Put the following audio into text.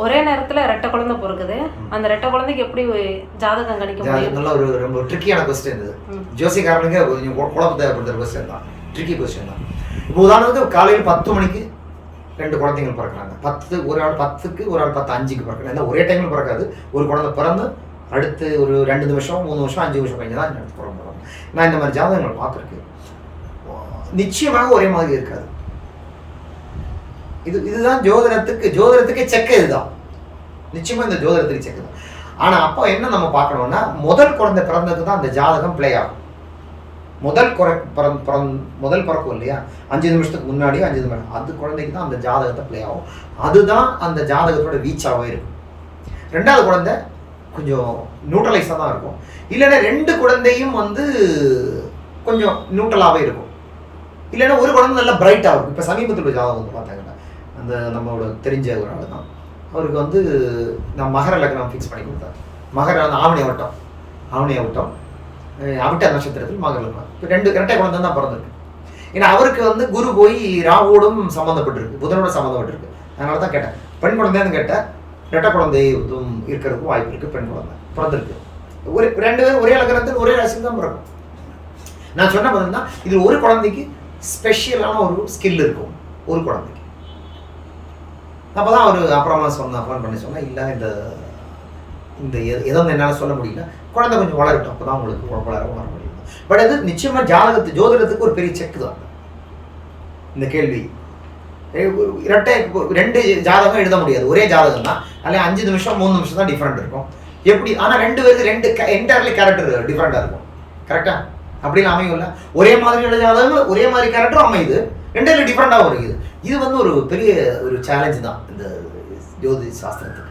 ஒரே நேரத்தில் ரெட்டை குழந்தை பிறக்குது. அந்த ரெட்டை குழந்தைக்கு எப்படி ஜாதகம் கணிக்க முடியும்? நல்ல ஒரு ரொம்ப ட்ரிக்கியான கொஸ்டின் இது. ஜோசியக்காரனுங்க கொஞ்சம் குழப்பத்தை ஏற்படுத்துகிற கொஸ்டின் தான். ட்ரிக்கி கொஸ்டின் தான். இப்போ உதாரணத்துக்கு காலையில் பத்து மணிக்கு ரெண்டு குழந்தைங்க பிறக்கிறாங்க. பத்து ஒரு ஆள் பத்துக்கு ஒரு ஆள் பத்து அஞ்சுக்கு பிறக்கிறாங்க. இந்த ஒரே டைமில் பிறக்காது. ஒரு குழந்தை பிறந்து அடுத்து ஒரு ரெண்டு நிமிஷம் மூணு வருஷம் அஞ்சு வருஷம் கழிஞ்சு தான் அடுத்து பிறந்து நான் இந்த மாதிரி ஜாதகங்கள் பார்த்துருக்கேன். நிச்சயமாக ஒரே மாதிரி இருக்காது. இது இதுதான் ஜோதிடத்துக்கு ஜோதிடத்துக்கே செக்க இதுதான். நிச்சயமா இந்த ஜோதிடத்துக்கு செக்கு தான் ஆனா அப்போ என்ன நம்ம பார்க்கணும்னா முதல் குழந்தை பிறந்ததுக்கு தான் அந்த ஜாதகம் ப்ளே ஆகும். முதல் குறை பிறந் பிறந் முதல் பிறக்கும் இல்லையா? அஞ்சு நிமிஷத்துக்கு முன்னாடியோ அஞ்சு நிமிஷம் அது குழந்தைக்கு தான் அந்த ஜாதகத்தை ப்ளே ஆகும். அதுதான் அந்த ஜாதகத்தோட வீச்சாகவே இருக்கும். ரெண்டாவது குழந்தை கொஞ்சம் நியூட்ரலைஸாக தான் இருக்கும். இல்லைன்னா ரெண்டு குழந்தையும் வந்து கொஞ்சம் நியூட்ரலாகவே இருக்கும். இல்லைன்னா ஒரு குழந்தை நல்லா பிரைட்டாக இருக்கும். இப்போ சமீபத்தில் ஜாதகம் வந்து பார்த்தாங்கன்னா அந்த நம்மளோட தெரிஞ்ச ஒரு ஆள் தான். அவருக்கு வந்து நான் மகர லக்னம் ஃபிக்ஸ் பண்ணி கொடுத்தேன். மகர அந்த ஆவணி வட்டம். ஆவணி வட்டம். அவிட்ட நட்சத்திரத்தில் மகர லக்னம். இப்போ ரெண்டு இரட்டை குழந்தை தான் பிறந்திருக்கு. ஏன்னா அவருக்கு வந்து குரு போய் ராவோடும் சம்மந்தப்பட்டிருக்கு புதனோட சம்மந்தப்பட்டிருக்கு அதனால தான் கேட்டேன். பெண் குழந்தைன்னு கேட்டேன். இரட்டை குழந்தை இதுவும் இருக்கிறதுக்கும் வாய்ப்பு இருக்குது பெண் குழந்தை. பிறந்திருக்கு. ஒரு ரெண்டு பேரும் ஒரே லக்னத்தில் ஒரே ராசியில் தான் பிறக்கும். நான் சொன்ன பார்த்தீங்கன்னா இதில் ஒரு குழந்தைக்கு ஸ்பெஷலான ஒரு ஸ்கில் இருக்கும். ஒரு குழந்தைக்கு. அப்போ தான் அவர் அப்புறமா சொன்ன ஃபோன் பண்ணி சொன்னால் இல்லை இந்த இந்த எ- எதோ என்னால் சொல்ல முடியல. குழந்தை கொஞ்சம் வளரட்டும். அப்போ தான் உங்களுக்கு வளர வளர முடியும். பட் அது நிச்சயமாக ஜாதகத்து ஜோதிடத்துக்கு ஒரு பெரிய செக் தான். இந்த கேள்வி. இரட்டை ரெண்டு ஜாதகம் எழுத முடியாது. ஒரே ஜாதகம் தான். அதில் அஞ்சு நிமிஷம் மூணு நிமிஷம் தான் டிஃப்ரெண்ட் இருக்கும். எப்படி? ஆனால் ரெண்டு பேருக்கு ரெண்டு என்டையர்லி கேரக்டர் டிஃப்ரெண்ட்டாக இருக்கும். கரெக்டாக அப்படிலாம் அமையும்ல. ஒரே மாதிரி எழுதாதவங்க ஒரே மாதிரி கேரக்டரும் அமையுது. ரெண்டு டிஃப்ரெண்ட்டாகவும் இருக்குது இது வந்து ஒரு பெரிய ஒரு சேலஞ்சு தான் இந்த ஜோதி சாஸ்திரத்துக்கு.